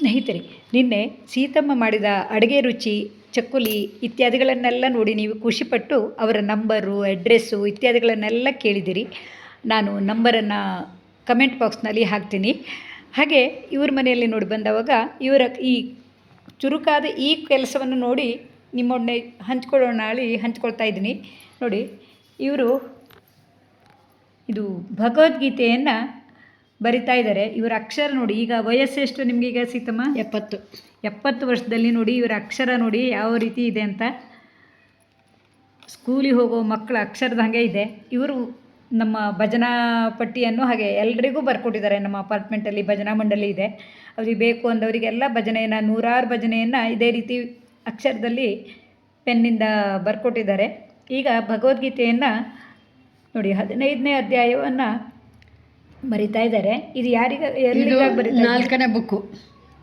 ಸ್ನೇಹಿತರೆ, ನಿನ್ನೆ ಸೀತಮ್ಮ ಮಾಡಿದ ಅಡುಗೆ ರುಚಿ, ಚಕ್ಕುಲಿ ಇತ್ಯಾದಿಗಳನ್ನೆಲ್ಲ ನೋಡಿ ನೀವು ಖುಷಿಪಟ್ಟು ಅವರ ನಂಬರು, ಅಡ್ರೆಸ್ಸು ಇತ್ಯಾದಿಗಳನ್ನೆಲ್ಲ ಕೇಳಿದ್ದೀರಿ ನಾನು ನಂಬರನ್ನು ಕಮೆಂಟ್ ಬಾಕ್ಸ್ನಲ್ಲಿ ಹಾಕ್ತೀನಿ. ಹಾಗೆ ಇವ್ರ ಮನೆಯಲ್ಲಿ ನೋಡಿ ಬಂದವಾಗ ಇವರ ಈ ಚುರುಕಾದ ಈ ಕೆಲಸವನ್ನು ನೋಡಿ ನಿಮ್ಮೊಡನೆ ಹಂಚ್ಕೊಳ್ಳೋಣ ಹೇಳಿ ಹಂಚ್ಕೊಳ್ತಾ ಇದ್ದೀನಿ. ನೋಡಿ, ಇವರು ಇದು ಭಗವದ್ಗೀತೆಯನ್ನು ಬರಿತಾ ಇದ್ದಾರೆ. ಇವರ ಅಕ್ಷರ ನೋಡಿ ಈಗ ವಯಸ್ಸೆಷ್ಟು ನಿಮಗೆ ಈಗ ಸೀತಮ್ಮ? ಎಪ್ಪತ್ತು. ಎಪ್ಪತ್ತು ವರ್ಷದಲ್ಲಿ ನೋಡಿ ಇವರ ಅಕ್ಷರ ನೋಡಿ ಯಾವ ರೀತಿ ಇದೆ ಅಂತ. ಸ್ಕೂಲಿಗೆ ಹೋಗೋ ಮಕ್ಕಳ ಅಕ್ಷರದ ಹಾಗೆ ಇದೆ. ಇವರು ನಮ್ಮ ಭಜನಾ ಪಟ್ಟಿಯನ್ನು ಹಾಗೆ ಎಲ್ರಿಗೂ ಬರ್ಕೊಟ್ಟಿದ್ದಾರೆ. ನಮ್ಮ ಅಪಾರ್ಟ್ಮೆಂಟಲ್ಲಿ ಭಜನಾ ಮಂಡಳಿ ಇದೆ. ಅವ್ರಿಗೆ ಬೇಕು ಅಂದವರಿಗೆಲ್ಲ ಭಜನೆಯನ್ನು ನೂರಾರು ಭಜನೆಯನ್ನು ಇದೇ ರೀತಿ ಅಕ್ಷರದಲ್ಲಿ ಪೆನ್ನಿಂದ ಬರ್ಕೊಟ್ಟಿದ್ದಾರೆ. ಈಗ ಭಗವದ್ಗೀತೆಯನ್ನು ನೋಡಿ ಹದಿನೈದನೇ ಅಧ್ಯಾಯವನ್ನು ಬರಿತಾ ಇದ್ದಾರೆ. ಇದು ಯಾರಿಗ ಎಲ್ಲಿ ಎಲ್ಲಿಗಾಗಿ ಬರೀತಾ ಇದ್ದಾರೆ? ನಾಲ್ಕನೇ ಬುಕ್ಕು.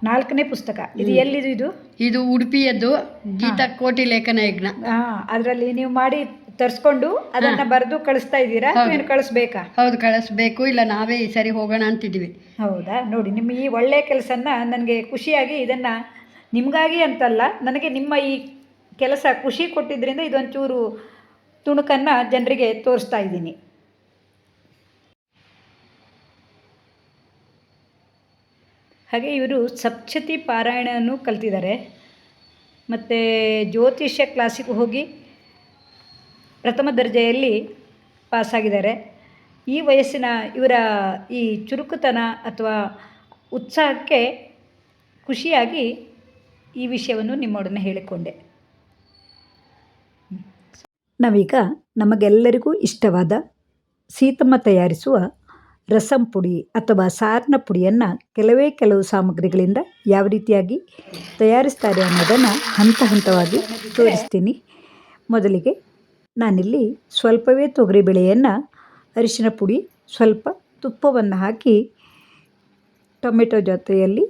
ನಾಲ್ಕನೇ ಪುಸ್ತಕ. ಇದು ಎಲ್ಲಿದು ಇದು? ಇದು ಉಡುಪಿಯದ್ದು ಗೀತಾ ಕೋಟಿ ಲೇಖನ ಯಜ್ಞ. ಹಾ ಅದರಲ್ಲಿ ನೀವು ಮಾಡಿ ತರಿಸ್ಕೊಂಡು ಅದನ್ನ ಬರೆದು ಕಳಿಸ್ತಾ ಇದ್ದೀರಾ? ಏನು ಕಳಿಸ್ಬೇಕಾ? ಹೌದು ಕಳಿಸ್ಬೇಕು. ಇಲ್ಲ ನಾವೇ ಈ ಸರಿ ಹೋಗೋಣ ಅಂತಿದ್ದೀವಿ. ಹೌದಾ? ನೋಡಿ ನಿಮ್ಮ ಈ ಒಳ್ಳೆಯ ಕೆಲಸನ ನನಗೆ ಖುಷಿಯಾಗಿ ಇದನ್ನ ನಿಮಗಾಗಿ ಅಂತಲ್ಲ ನನಗೆ ನಿಮ್ಮ ಈ ಕೆಲಸ ಖುಷಿ ಕೊಟ್ಟಿದ್ದರಿಂದ ಇದೊಂಚೂರು ತುಣುಕನ್ನು ಜನರಿಗೆ ತೋರಿಸ್ತಾ ಇದ್ದೀನಿ. ಹಾಗೆ ಇವರು ಸಪ್ತಶತಿ ಪಾರಾಯಣವನ್ನು ಕಲ್ತಿದ್ದಾರೆ. ಮತ್ತು ಜ್ಯೋತಿಷ್ಯ ಕ್ಲಾಸಿಗೆ ಹೋಗಿ ಪ್ರಥಮ ದರ್ಜೆಯಲ್ಲಿ ಪಾಸಾಗಿದ್ದಾರೆ. ಈ ವಯಸ್ಸಿನ ಇವರ ಈ ಚುರುಕುತನ ಅಥವಾ ಉತ್ಸಾಹಕ್ಕೆ ಖುಷಿಯಾಗಿ ಈ ವಿಷಯವನ್ನು ನಿಮ್ಮೊಡನೆ ಹೇಳಿಕೊಂಡೆ. ನಾವೀಗ ನಮಗೆಲ್ಲರಿಗೂ ಇಷ್ಟವಾದ ಸೀತಮ್ಮ ತಯಾರಿಸುವ ರಸಂ ಪುಡಿ ಅಥವಾ ಸಾರಿನ ಪುಡಿಯನ್ನು ಕೆಲವೇ ಕೆಲವು ಸಾಮಗ್ರಿಗಳಿಂದ ಯಾವ ರೀತಿಯಾಗಿ ತಯಾರಿಸ್ತಾರೆ ಅನ್ನೋದನ್ನು ಹಂತ ಹಂತವಾಗಿ ತೋರಿಸ್ತೀನಿ. ಮೊದಲಿಗೆ ನಾನಿಲ್ಲಿ ಸ್ವಲ್ಪವೇ ತೊಗರಿಬೇಳೆಯನ್ನು ಅರಿಶಿನ ಪುಡಿ, ಸ್ವಲ್ಪ ತುಪ್ಪವನ್ನು ಹಾಕಿ ಟೊಮೆಟೊ ಜೊತೆಯಲ್ಲಿ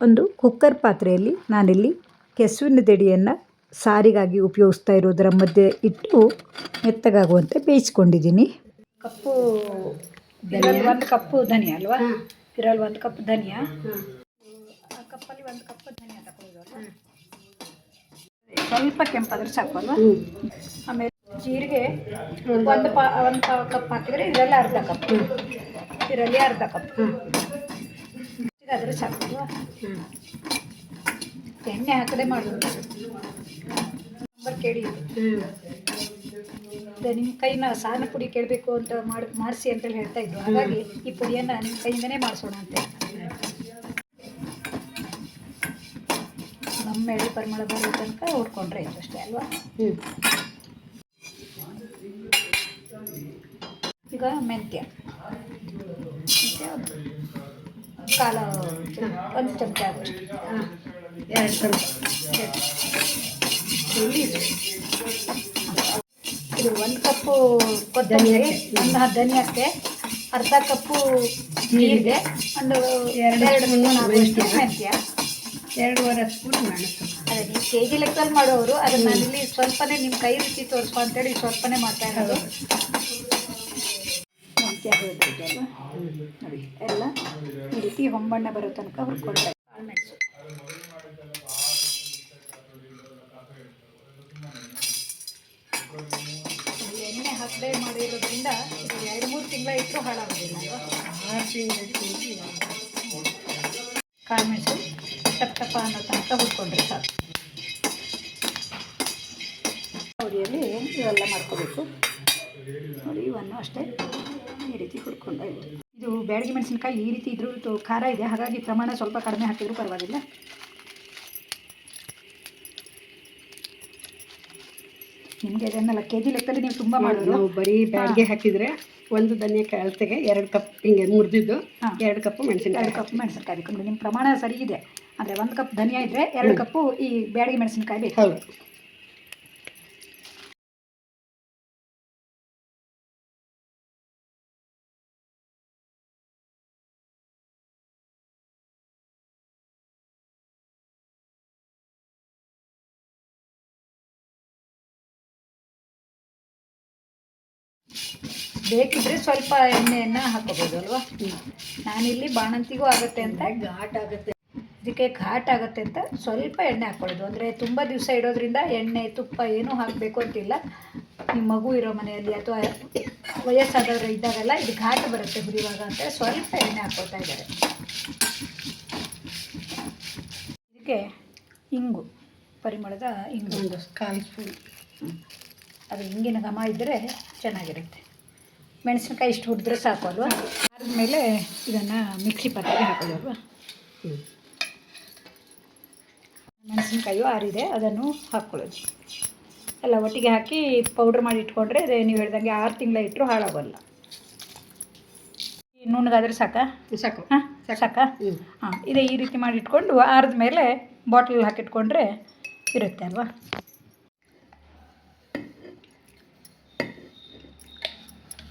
ಒಂದು ಕುಕ್ಕರ್ ಪಾತ್ರೆಯಲ್ಲಿ ನಾನಿಲ್ಲಿ ಕೆಸುವಿನ ದಡಿಯನ್ನು ಸಾರಿಗಾಗಿ ಉಪಯೋಗಿಸ್ತಾ ಇರೋದರ ಮಧ್ಯೆ ಇಟ್ಟು ಮೆತ್ತಗಾಗುವಂತೆ ಬೇಯಿಸ್ಕೊಂಡಿದ್ದೀನಿ. ಕಪ್ಪು ಇದರಲ್ಲಿ ಒಂದು ಕಪ್ಪು ಧನಿಯಾ ಅಲ್ವಾ? ಇದರಲ್ಲಿ ಒಂದು ಕಪ್ ಧನಿಯಾ? ಆ ಕಪ್ಪಲ್ಲಿ ಒಂದು ಕಪ್ ಧನಿಯಾ ತಗೊಳ್ಳೋದು ಸ್ವಲ್ಪ ಕೆಂಪಾದ್ರೆ ಸಾಕು ಅಲ್ವಾ? ಆಮೇಲೆ ಜೀರಿಗೆ ಒಂದು ಪಾ ಒಂದು ಪಾವ್ ಕಪ್ ಹಾಕಿದರೆ ಇದರಲ್ಲಿ ಅರ್ಧ ಕಪ್. ಇದರಲ್ಲಿ ಅರ್ಧ ಕಪ್. ಇದಾದರೆ ಸಾಕು ಅಲ್ವಾ? ಎಣ್ಣೆ ಹಾಕದೆ ಮಾಡೋದು ನಂಬರ್ ಕೇಳಿ. ನಿಮ್ಮ ಕೈನ ಸಾನ ಪುಡಿ ಕೇಳಬೇಕು ಅಂತ ಮಾಡಿ ಮಾಡಿಸಿ ಅಂತೇಳಿ ಹೇಳ್ತಾ ಇದ್ರು. ಹಾಗಾಗಿ ಈ ಪುಡಿಯನ್ನು ನಿಮ್ಮ ಕೈಯಿಂದನೇ ಮಾಡಿಸೋಣ ಅಂತ ನಮ್ಮ ಎಳೆ ಪರಿಮಳ ಬರೋ ತನಕ ಹುಡ್ಕೊಂಡ್ರೆ ಇದು ಅಷ್ಟೇ ಅಲ್ವಾ? ಈಗ ಮೆಂತ್ಯ. ಕಾಲ ಒಂದು ಚಮಚ ಆಗುತ್ತೆ ಎರಡು ಚಮಚ. ಇದು. ಒಂದು ಕಪ್ಪು ಕೊತ್ತಂಬರಿ ಒಂದು ಧನಿಯಕ್ಕೆ ಅರ್ಧ ಕಪ್ಪು ನೀರಿಗೆ ಒಂದು ಎರಡು ಸ್ಪೂನು ಆಗುವಷ್ಟು ಮೆಂತ್ಯ. ಎರಡೂವರೆ ಸ್ಪೂನ್ ಮೆಣಸು ಅದೇ ನೀವು ಕೆ ಜಿ ಲೆಕ್ಕದಲ್ಲಿ ಮಾಡೋರು ಅದನ್ನ ನಾನಿಲ್ಲಿ ಸ್ವಲ್ಪನೇ ನಿಮ್ಮ ಕೈ ರುಚಿ ತೋರಿಸ್ಕೊ ಅಂತೇಳಿ ಸ್ವಲ್ಪನೇ ಮಾಡ್ತಾ ಇರೋದು ಮೆಂತ್ಯ ನೋಡಿ ಎಲ್ಲ ಈ ರೀತಿ ಹೊಂಬಣ್ಣ ಬರೋ ತನಕ ಹುಡ್ಕೊಳ್ತಾರೆ ಇದು ಹಾಕದೆ ಮಾಡಿರೋದ್ರಿಂದ ಇದು ಎರಡು, ಮೂರು ತಿಂಗಳ ಇಟ್ಟರು ಹಾಳಾಗೋದಿಲ್ಲ ಆರು ಕಾಳುಮೆಣಸು ಟಪ್ ಟಪ ಅನ್ನೋ ತನಕ ಹುಡ್ಕೊಂಡ್ರೆ ಸಾಕು. ಅವರಿಯಲ್ಲಿ ಇವೆಲ್ಲ ಮಾಡ್ಕೋಬೇಕು. ನೋಡಿ, ಇವನ್ನು ಅಷ್ಟೇ ಈ ರೀತಿ ಹುಡ್ಕೊಂಡು ಆಯ್ತು. ಇದು ಬ್ಯಾಡಗಿ ಮೆಣಸಿನ್ಕಾಯಿ ಈ ರೀತಿ ಇದ್ರೂ ಖಾರ ಇದೆ. ಹಾಗಾಗಿ ಪ್ರಮಾಣ ಸ್ವಲ್ಪ ಕಡಿಮೆ ಹಾಕಿದರೂ ಪರವಾಗಿಲ್ಲ. ನಿಮಗೆ ಅದನ್ನೆಲ್ಲ ಕೆ ಜಿ ಲೆಕ್ಕದಲ್ಲಿ ನೀವು ತುಂಬ ಮಾಡೋದು. ನಾವು ಬರೀ ಬ್ಯಾಡ್ಗೆ ಹಾಕಿದ್ರೆ ಒಂದು ದನ್ಯ ಕಳತೆಗೆ ಎರಡು ಕಪ್ ಹಿಂಗೆ ಮುರಿದಿದ್ದು ಎರಡು ಎರಡು ಕಪ್ ಎರಡು ಮೆಣಸಿನಕಾಯಿ ಕಪ್ ಮೆಣಸಿನಕಾಯಿ ಬೇಕು ನಿಮ್ಮ ಪ್ರಮಾಣ ಸರಿ ಇದೆ. ಅಂದರೆ ಒಂದು ಕಪ್ ಧನಿಯಾ ಇದ್ದರೆ ಎರಡು ಕಪ್ಪು ಈ ಬ್ಯಾಡಿಗೆ ಮೆಣಸಿನಕಾಯಿ ಬೇಕು. ಹೌದು. ಬೇಕಿದ್ರೆ ಸ್ವಲ್ಪ ಎಣ್ಣೆಯನ್ನು ಹಾಕೋಬೋದು ಅಲ್ವಾ? ನಾನಿಲ್ಲಿ ಬಾಣಂತಿಗೂ ಆಗುತ್ತೆ ಅಂತ. ಘಾಟ್ ಆಗುತ್ತೆ ಇದಕ್ಕೆ ಘಾಟ್ ಆಗುತ್ತೆ ಅಂತ ಸ್ವಲ್ಪ ಎಣ್ಣೆ ಹಾಕ್ಕೊಳ್ಳೋದು. ಅಂದರೆ ತುಂಬ ದಿವಸ ಇಡೋದ್ರಿಂದ ಎಣ್ಣೆ ತುಪ್ಪ ಏನೂ ಹಾಕಬೇಕು ಅಂತಿಲ್ಲ. ನಿಮ್ಮ ಮಗು ಇರೋ ಮನೆಯಲ್ಲಿ ಅಥವಾ ವಯಸ್ಸಾದವರು ಇದ್ದಾಗೆಲ್ಲ ಇದು ಘಾಟ್ ಬರುತ್ತೆ ಹುರಿವಾಗ ಅಂತ ಸ್ವಲ್ಪ ಎಣ್ಣೆ ಹಾಕ್ಕೊಳ್ತಾ ಇದ್ದಾರೆ. ಇದಕ್ಕೆ ಇಂಗು ಪರಿಮಳದ ಇಂಗು. ಒಂದು ಕಾಲು ಸ್ಪೂನ್. ಅದು ಇಂಗಿನ ಘಮ ಇದ್ದರೆ ಚೆನ್ನಾಗಿರುತ್ತೆ. ಮೆಣಸಿನ್ಕಾಯಿ ಇಷ್ಟು ಹುರಿದ್ರೆ ಸಾಕು ಅಲ್ವಾ? ಆದಮೇಲೆ ಇದನ್ನು ಮಿಕ್ಸಿ ಪಾತ್ರೆಗೆ ಹಾಕೋದಲ್ವಾ ಹ್ಞೂ ಮೆಣಸಿನ್ಕಾಯು ಆರಿದೆ ಅದನ್ನು ಹಾಕ್ಕೊಳ್ಳೋದು ಎಲ್ಲ ಒಟ್ಟಿಗೆ ಹಾಕಿ ಪೌಡ್ರ್ ಮಾಡಿ ಇಟ್ಕೊಂಡ್ರೆ ಅದೇ ನೀವು ಹೇಳ್ದಂಗೆ ಆರು ತಿಂಗಳ ಇಟ್ಟರು ಹಾಳಾಗೋಲ್ಲ. ನುಣ್ಣಗಾದ್ರೆ ಸಾಕಾ? ಸಾಕು. ಹಾಂ ಸಾಕಾ. ಹಾಂ ಇದೇ ಈ ರೀತಿ ಮಾಡಿ ಇಟ್ಕೊಂಡು ಆರಿದ ಮೇಲೆ ಬಾಟ್ಲಲ್ಲಿ ಹಾಕಿಟ್ಕೊಂಡ್ರೆ ಇರುತ್ತೆ ಅಲ್ವಾ?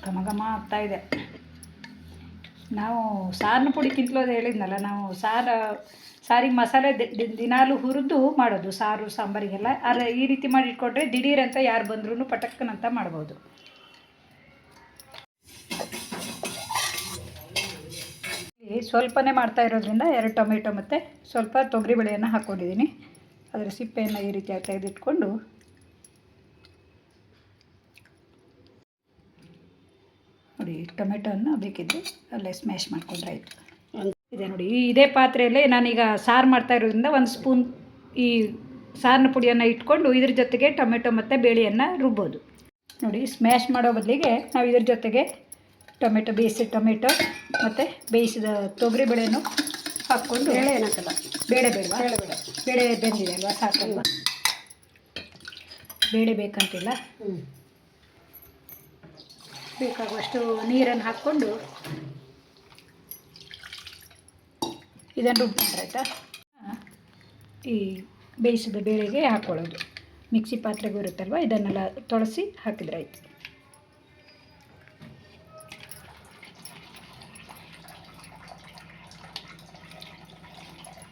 ಘಮ ಘಮ ಆಗ್ತಾ ಇದೆ ನಾವು ಸಾರಿನ ಪುಡಿ ಅದು ಹೇಳಿದ್ನಲ್ಲ, ನಾವು ಸಾರ, ಸಾರಿಗೆ ಮಸಾಲೆ ದಿನಾಲು ಹುರಿದು ಮಾಡೋದು, ಸಾರು, ಸಾಂಬಾರಿಗೆಲ್ಲ. ಆದರೆ ಈ ರೀತಿ ಮಾಡಿ ಇಟ್ಕೊಂಡ್ರೆ ದಿಢೀರ್ ಅಂತ ಯಾರು ಬಂದ್ರೂ ಪಟಕ್ಕನಂತ ಮಾಡ್ಬೋದು. ಸ್ವಲ್ಪನೇ ಮಾಡ್ತಾ ಇರೋದ್ರಿಂದ ಎರಡು ಟೊಮೆಟೊ ಮತ್ತು ಸ್ವಲ್ಪ ತೊಗರಿಬೇಳೆಯನ್ನು ಹಾಕ್ಕೊಂಡಿದ್ದೀನಿ ಅದರ ಸಿಪ್ಪೆಯನ್ನು ಈ ರೀತಿಯಾಗಿ ತೆಗೆದಿಟ್ಕೊಂಡು ನೋಡಿ ಟೊಮೆಟೋನ ಬೇಕಿದ್ದು ಅಲ್ಲೇ ಸ್ಮ್ಯಾಶ್ ಮಾಡ್ಕೊಂಡ್ರೆ ಆಯಿತು. ಇದೆ ನೋಡಿ ಈ ಇದೇ ಪಾತ್ರೆಯಲ್ಲೇ ನಾನೀಗ ಸಾರು ಮಾಡ್ತಾ ಇರೋದ್ರಿಂದ ಒಂದು ಸ್ಪೂನ್ ಈ ಸಾರಿನ ಪುಡಿಯನ್ನು ಇಟ್ಕೊಂಡು ಇದ್ರ ಜೊತೆಗೆ ಟೊಮೆಟೊ ಮತ್ತು ಬೇಳೆಯನ್ನು ರುಬ್ಬೋದು. ನೋಡಿ ಸ್ಮ್ಯಾಶ್ ಮಾಡೋ ಬದಲಿಗೆ ನಾವು ಇದ್ರ ಜೊತೆಗೆ ಟೊಮೆಟೊ ಬೇಯಿಸಿದ ಟೊಮೆಟೊ ಮತ್ತು ಬೇಯಿಸಿದ ತೊಗರಿ ಬೇಳೆನೂ ಹಾಕ್ಕೊಂಡು ಬೇಳೆ ಏನಾಗಲ್ಲ ಬೇಳೆ ಬೇಡ ಬೇಳೆ ಬೇಡ. ಬೇಳೆ ಬೆಂದಿದೆ ಅಲ್ವಾ ಸಾಕಲ್ವಾ? ಬೇಳೆ ಬೇಕಂತಿಲ್ಲ? ಹ್ಞೂ ಬೇಕಾಗುವಷ್ಟು ನೀರನ್ನು ಹಾಕ್ಕೊಂಡು ಇದನ್ನು ರುಬ್ಕೊಂಡ್ರೆ ಆಯಿತಾ? ಈ ಬೇಯಿಸಿದ ಬೇಳೆಗೆ ಹಾಕ್ಕೊಳ್ಳೋದು ಮಿಕ್ಸಿ ಪಾತ್ರೆಗೂ ಇರುತ್ತಲ್ವ? ಇದನ್ನೆಲ್ಲ ತೊಳಸಿ ಹಾಕಿದ್ರೆ ಆಯಿತು.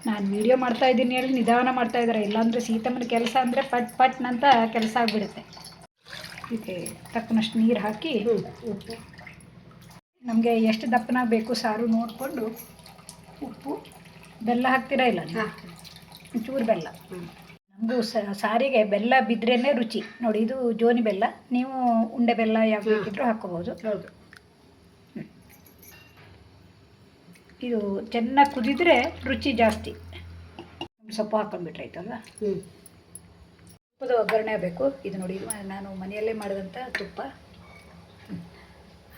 ನಾನು ವೀಡಿಯೋ ಮಾಡ್ತಾ ಇದ್ದೀನಿ ಹೇಳಿ ನಿಧಾನ ಮಾಡ್ತಾ ಇದ್ದಾರೆ. ಇಲ್ಲಾಂದರೆ ಸೀತಮ್ಮನ ಕೆಲಸ ಅಂದರೆ ಪಟ್ ಪಟ್ನಂತ ಕೆಲಸ ಆಗಿಬಿಡುತ್ತೆ. ಇದಕ್ಕೆ ತಕ್ಕನಷ್ಟು ನೀರು ಹಾಕಿ ಉಪ್ಪು ನಮಗೆ ಎಷ್ಟು ದಪ್ಪನಾಗ ಬೇಕು ಸಾರು ನೋಡಿಕೊಂಡು ಉಪ್ಪು ಬೆಲ್ಲ ಹಾಕ್ತೀರಾ ಇಲ್ಲ ಚೂರು ಬೆಲ್ಲ. ನಮಗೂ ಸಾರಿಗೆ ಬೆಲ್ಲ ಬಿದ್ದರೇನೆ ರುಚಿ. ನೋಡಿ ಇದು ಜೋನಿ ಬೆಲ್ಲ. ನೀವು ಉಂಡೆ ಬೆಲ್ಲ ಯಾವ ಬೇಕಿದ್ರೂ ಹಾಕ್ಕೋಬೋದು. ಹೌದು. ಇದು ಚೆನ್ನಾಗಿ ಕುದಿದ್ರೆ ರುಚಿ ಜಾಸ್ತಿ. ಸೊಪ್ಪು ಹಾಕೊಂಡ್ಬಿಟ್ರೆ ಆಯ್ತಲ್ವಾ? ಹ್ಞೂ ತುಪ್ಪದ ಒಗ್ಗರಣೆ ಬೇಕು. ಇದು ನೋಡಿ ಇದು ನಾನು ಮನೆಯಲ್ಲೇ ಮಾಡಿದಂಥ ತುಪ್ಪ.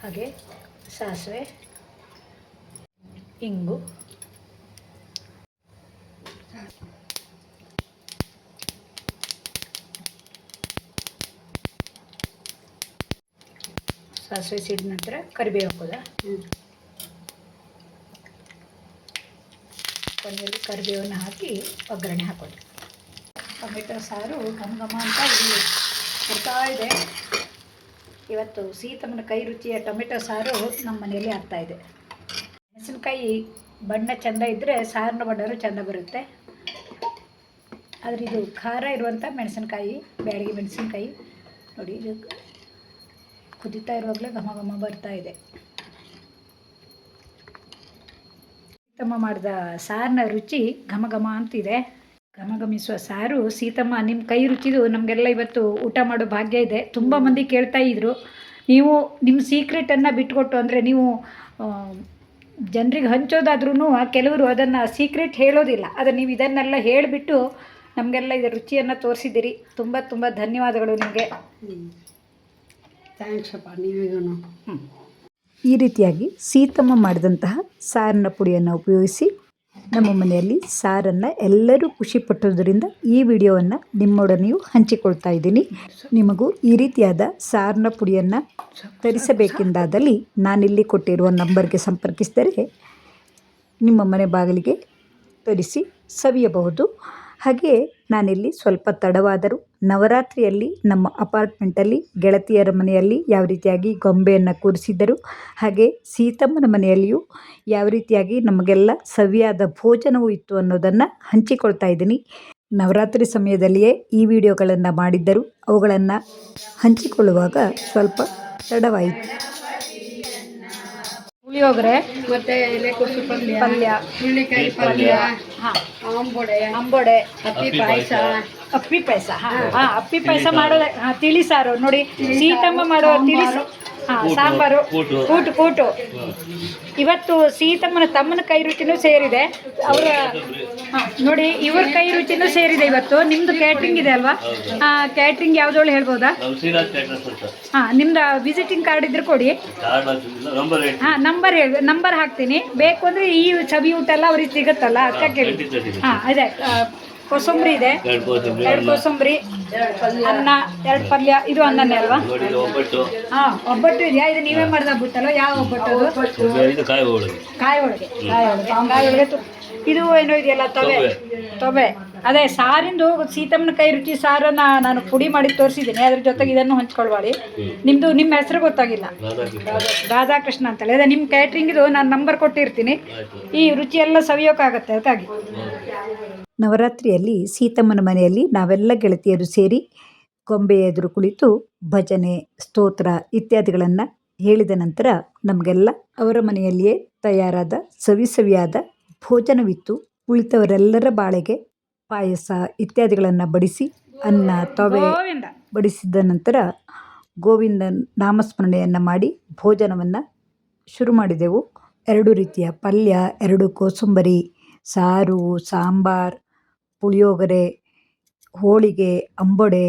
ಹಾಗೆ ಸಾಸಿವೆ ಇಂಗು. ಸಾಸಿವೆ ಸಿಡಿದ ನಂತರ ಕರಿಬೇವು ಹಾಕೋದ. ಕೊನೆಯಲ್ಲಿ ಕರಿಬೇವನ್ನು ಹಾಕಿ ಒಗ್ಗರಣೆ ಹಾಕೋದು ಟೊಮೆಟೊ ಸಾರು ಘಮ ಘಮ ಅಂತ ಇಲ್ಲಿ ಕೊಡ್ತಾ ಇದೆ. ಇವತ್ತು ಸೀತಮ್ಮನ ಕೈ ರುಚಿಯ ಟೊಮೆಟೊ ಸಾರು ನಮ್ಮ ಮನೆಯಲ್ಲಿ ಆಗ್ತಾ ಇದೆ. ಮೆಣಸಿನ್ಕಾಯಿ ಬಣ್ಣ ಚೆಂದ ಇದ್ದರೆ ಸಾರಿನ ಬಣ್ಣರು ಚೆಂದ ಬರುತ್ತೆ. ಆದರೆ ಇದು ಖಾರ ಇರುವಂಥ ಮೆಣಸಿನ್ಕಾಯಿ, ಬ್ಯಾಡಗಿ ಮೆಣಸಿನ್ಕಾಯಿ. ನೋಡಿ, ಇದು ಕುದಿತಾ ಇರುವಾಗಲೇ ಘಮ ಘಮ ಬರ್ತಾ ಇದೆ. ಸೀತಮ್ಮ ಮಾಡಿದ ಸಾರಿನ ರುಚಿ ಘಮ ಘಮ ಅಂತಿದೆ. ಘಮ ಘಮಿಸುವ ಸಾರು ಸೀತಮ್ಮ ನಿಮ್ಮ ಕೈ ರುಚಿದು ನಮಗೆಲ್ಲ ಇವತ್ತು ಊಟ ಮಾಡೋ ಭಾಗ್ಯ ಇದೆ. ತುಂಬ ಮಂದಿ ಕೇಳ್ತಾ ಇದ್ರು. ನೀವು ನಿಮ್ಮ ಸೀಕ್ರೆಟನ್ನು ಬಿಟ್ಕೊಟ್ಟು ಅಂದರೆ ನೀವು ಜನರಿಗೆ ಹಂಚೋದಾದ್ರೂ ಕೆಲವರು ಅದನ್ನು ಸೀಕ್ರೆಟ್ ಹೇಳೋದಿಲ್ಲ. ಅದು ನೀವು ಇದನ್ನೆಲ್ಲ ಹೇಳಿಬಿಟ್ಟು ನಮಗೆಲ್ಲ ಇದರ ರುಚಿಯನ್ನು ತೋರಿಸಿದ್ದೀರಿ. ತುಂಬ ತುಂಬ ಧನ್ಯವಾದಗಳು ನಿಮಗೆ. ಹ್ಞೂ ಥ್ಯಾಂಕ್ಸ್ ಅಪ್ಪ ನೀವಿಗೂ ಈ ರೀತಿಯಾಗಿ ಸೀತಮ್ಮ ಮಾಡಿದಂತಹ ಸಾರಿನ ಪುಡಿಯನ್ನು ಉಪಯೋಗಿಸಿ ನಮ್ಮ ಮನೆಯಲ್ಲಿ ಸಾರನ್ನು ಎಲ್ಲರೂ ಖುಷಿ ಪಟ್ಟೋದ್ರಿಂದ ಈ ವಿಡಿಯೋವನ್ನು ನಿಮ್ಮೊಡನೆಯೂ ಹಂಚಿಕೊಳ್ತಾ ಇದ್ದೀನಿ. ನಿಮಗೂ ಈ ರೀತಿಯಾದ ಸಾರಿನ ಪುಡಿಯನ್ನು ತರಿಸಬೇಕೆಂದಾದಲ್ಲಿ ನಾನಿಲ್ಲಿ ಕೊಟ್ಟಿರುವ ನಂಬರ್ಗೆ ಸಂಪರ್ಕಿಸಿದರೆ ನಿಮ್ಮ ಮನೆ ಬಾಗಿಲಿಗೆ ತರಿಸಿ ಸವಿಯಬಹುದು. ಹಾಗೆಯೇ ನಾನಿಲ್ಲಿ ಸ್ವಲ್ಪ ತಡವಾದರೂ ನವರಾತ್ರಿಯಲ್ಲಿ ನಮ್ಮ ಅಪಾರ್ಟ್ಮೆಂಟಲ್ಲಿ ಗೆಳತಿಯರ ಮನೆಯಲ್ಲಿ ಯಾವ ರೀತಿಯಾಗಿ ಗೊಂಬೆಯನ್ನು ಕೂರಿಸಿದ್ದರು, ಹಾಗೆ ಸೀತಮ್ಮನ ಮನೆಯಲ್ಲಿಯೂ ಯಾವ ರೀತಿಯಾಗಿ ನಮಗೆಲ್ಲ ಸವಿಯಾದ ಭೋಜನವೂ ಇತ್ತು ಅನ್ನೋದನ್ನು ಹಂಚಿಕೊಳ್ತಾ ಇದ್ದೀನಿ. ನವರಾತ್ರಿ ಸಮಯದಲ್ಲಿಯೇ ಈ ವಿಡಿಯೋಗಳನ್ನು ಮಾಡಿದ್ದರು ಅವುಗಳನ್ನು ಹಂಚಿಕೊಳ್ಳುವಾಗ ಸ್ವಲ್ಪ ತಡವಾಯಿತು. ಪುಳಿಯೋಗರೆ ಮತ್ತೆ ಎಲೆಕೋಸು ಪಲ್ಯ ಪಲ್ಯ ಹುಳ್ಳಿಕಾಯಿ ಪಲ್ಯ ಅಂಬೊಡೆ ಆಂಬೊಡೆ ಅಂಬೋಡೆ ಅಪ್ಪಿ ಪಾಯಸ. ಅಪ್ಪಿ ಪಾಯಸ ಹಾ ಹಾಂ ಅಪ್ಪಿ ಪಾಯಸ ಮಾಡೋದು ಹಾಂ ತಿಳಿ ಸಾರು ನೋಡಿ ಸೀತಮ್ಮ ಮಾಡೋ ತಿಳಿ ಸಾ- ಹಾಂ ಸಾಂಬಾರು ಕೂಟು. ಕೂಟು ಇವತ್ತು ಸೀತಮ್ಮನ ತಮ್ಮನ ಕೈ ರುಚಿನೂ ಸೇರಿದೆ. ಅವರ ನೋಡಿ ಇವ್ರ ಕೈ ರುಚಿನೂ ಸೇರಿದೆ ಇವತ್ತು. ನಿಮ್ದು ಕ್ಯಾಟ್ರಿಂಗ್ ಇದೆ ಅಲ್ವಾ? ಕ್ಯಾಟ್ರಿಂಗ್ ಯಾವ್ದೋಳು ಹೇಳ್ಬೋದಾ? ಹಾ ನಿಮ್ದು ವಿಸಿಟಿಂಗ್ ಕಾರ್ಡ್ ಇದ್ರೆ ಕೊಡಿ. ಹಾಂ ನಂಬರ್ ಹೇಳಿ ನಂಬರ್ ಹಾಕ್ತೀನಿ. ಬೇಕು ಅಂದರೆ ಈ ಚವಿ ಊಟ ಎಲ್ಲ ಅವ್ರಿಗೆ ಸಿಗುತ್ತಲ್ಲ ಅದಕ್ಕೆ ಹಾಂ ಅದೇ ಕೋಸಂಬರಿ ಇದೆ. ಎರಡು ಕೋಸಂಬರಿ ಅನ್ನ. ಎರಡು ಪಲ್ಯ ಇದು ಅನ್ನನೇ ಅಲ್ವಾ? ಹಾಂ ಒಬ್ಬಟ್ಟು ಇದೆಯಾ? ಇದು ನೀವೇ ಮಾಡ್ದ ಬಿಟ್ಟಲ್ಲ ಯಾವ ಒಬ್ಬಟ್ಟು ಅದು ಕಾಯಿ ಹೋಳಿಗೆ ಕಾಯಿ ಹೋಳಿಗೆ ಕಾಯಿ ಕಾಯಿ ಇದು ಏನೋ ಇದೆಯಲ್ಲ ತೊಬೆ ತೊಬೆ ಅದೇ ಸಾರಿಂದು ಸೀತಮ್ಮನ ಕೈ ರುಚಿ ಸಾರನ್ನ ನಾನು ಪುಡಿ ಮಾಡಿ ತೋರಿಸಿದ್ದೀನಿ. ಅದ್ರ ಜೊತೆಗೆ ಇದನ್ನು ಹಂಚ್ಕೊಳ್ಬಾಳಿ ನಿಮ್ಮದು ನಿಮ್ಮ ಹೆಸರು ಗೊತ್ತಾಗಿಲ್ಲ. ರಾಧಾಕೃಷ್ಣ. ಅಂತೇಳಿ. ಅದೇ ನಿಮ್ಮ ಕ್ಯಾಟ್ರಿಂಗಿದು ನಾನು ನಂಬರ್ ಕೊಟ್ಟಿರ್ತೀನಿ. ಈ ರುಚಿ ಎಲ್ಲ ಸವಿಯೋಕ್ಕಾಗತ್ತೆ ಅದಕ್ಕಾಗಿ ನವರಾತ್ರಿಯಲ್ಲಿ ಸೀತಮ್ಮನ ಮನೆಯಲ್ಲಿ ನಾವೆಲ್ಲ ಗೆಳತಿಯರು ಸೇರಿ ಗೊಂಬೆ ಎದುರು ಕುಳಿತು ಭಜನೆ ಸ್ತೋತ್ರ ಇತ್ಯಾದಿಗಳನ್ನು ಹೇಳಿದ ನಂತರ ನಮಗೆಲ್ಲ ಅವರ ಮನೆಯಲ್ಲಿಯೇ ತಯಾರಾದ ಸವಿ ಸವಿಯಾದ ಭೋಜನವಿತ್ತು. ಉಳಿತವರೆಲ್ಲರ ಬಾಳೆಗೆ ಪಾಯಸ ಇತ್ಯಾದಿಗಳನ್ನು ಬಡಿಸಿ ಅನ್ನ ತೊವೆ ಬಡಿಸಿದ ನಂತರ ಗೋವಿಂದ ನಾಮಸ್ಮರಣೆಯನ್ನು ಮಾಡಿ ಭೋಜನವನ್ನು ಶುರು ಮಾಡಿದೆವು. ಎರಡು ರೀತಿಯ ಪಲ್ಯ ಎರಡು ಕೋಸಂಬರಿ ಸಾರು ಸಾಂಬಾರ್ ಪುಳಿಯೋಗರೆ, ಹೋಳಿಗೆ, ಅಂಬೊಡೆ,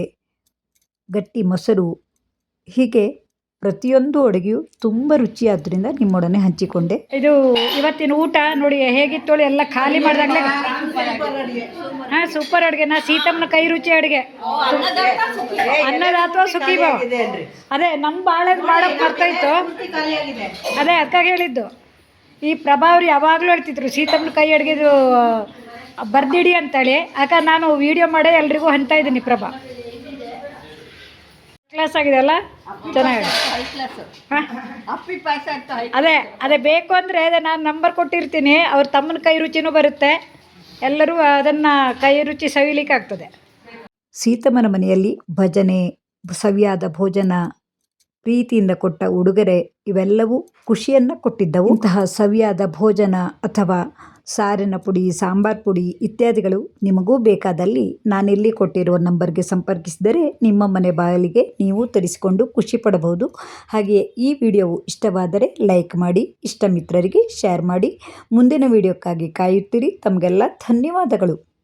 ಗಟ್ಟಿ ಮೊಸರು ಹೀಗೆ ಪ್ರತಿಯೊಂದು ಅಡುಗೆಯು ತುಂಬ ರುಚಿಯಾದ್ದರಿಂದ ನಿಮ್ಮೊಡನೆ ಹಂಚಿಕೊಂಡೆ. ಇದು ಇವತ್ತಿನ ಊಟ ನೋಡಿ ಹೇಗಿತ್ತು ಎಲ್ಲ ಖಾಲಿ ಮಾಡಿದಾಗಲೇ. ಹಾಂ ಸೂಪರ್ ಅಡುಗೆ. ನಾ ಸೀತಮ್ಮನ ಕೈ ರುಚಿ ಅಡುಗೆ. ಅನ್ನದಾತ ಸುಖಿ ಭಾವ ಅದೇ ನಮ್ಮ ಬಾಳೆ ಮಾಡೋಕೆ ಬರ್ತಾಯಿತ್ತು ಅದೇ ಅದಕ್ಕಾಗಿ ಹೇಳಿದ್ದು. ಈ ಪ್ರಭಾವ್ರಿ ಯಾವಾಗಲೂ ಹೇಳ್ತಿದ್ರು, ಸೀತಮ್ಮನ ಕೈ ಅಡುಗೆದು ಬರ್ದಿಡಿ ಅಂತೇಳಿ. ಯಾಕಂದ್ರೆ ನಾನು ವಿಡಿಯೋ ಮಾಡೇ ಎಲ್ರಿಗೂ ಹಂತಾ ಇದ್ದೀನಿ ಪ್ರಭಾ. ಕ್ಲಾಸ್ ಆಗಿದೆ ಅಲ್ಲ? ಚೆನ್ನಾಗಿದೆ. ಅದೇ ಅದೇ ಬೇಕು ಅಂದರೆ ಅದೇ ನಾನು ನಂಬರ್ ಕೊಟ್ಟಿರ್ತೀನಿ. ಅವ್ರ ತಮ್ಮನ ಕೈ ರುಚಿನೂ ಬರುತ್ತೆ. ಎಲ್ಲರೂ ಅದನ್ನು ಕೈ ರುಚಿ ಸವಿಲಿಕ್ಕೆ ಆಗ್ತದೆ. ಸೀತಮ್ಮನ ಮನೆಯಲ್ಲಿ ಭಜನೆ ಸವಿಯಾದ ಭೋಜನ ಪ್ರೀತಿಯಿಂದ ಕೊಟ್ಟ ಉಡುಗೊರೆ ಇವೆಲ್ಲವೂ ಖುಷಿಯನ್ನು ಕೊಟ್ಟಿದ್ದವು. ಇಂತಹ ಸವಿಯಾದ ಭೋಜನ ಅಥವಾ ಸಾರಿನ ಪುಡಿ, ಸಾಂಬಾರ್ ಪುಡಿ ಇತ್ಯಾದಿಗಳು ನಿಮಗೂ ಬೇಕಾದಲ್ಲಿ ನಾನಿಲ್ಲಿ ಕೊಟ್ಟಿರುವ ನಂಬರ್ಗೆ ಸಂಪರ್ಕಿಸಿದರೆ ನಿಮ್ಮ ಮನೆ ಬಾಯಲಿಗೆ ನೀವು ತರಿಸಿಕೊಂಡು ಖುಷಿ ಪಡಬಹುದು. ಹಾಗೆಯೇ ಈ ವಿಡಿಯೋವು ಇಷ್ಟವಾದರೆ ಲೈಕ್ ಮಾಡಿ ಇಷ್ಟ ಮಿತ್ರರಿಗೆ ಶೇರ್ ಮಾಡಿ. ಮುಂದಿನ ವಿಡಿಯೋಕ್ಕಾಗಿ ಕಾಯುತ್ತೀರಿ. ತಮಗೆಲ್ಲ ಧನ್ಯವಾದಗಳು.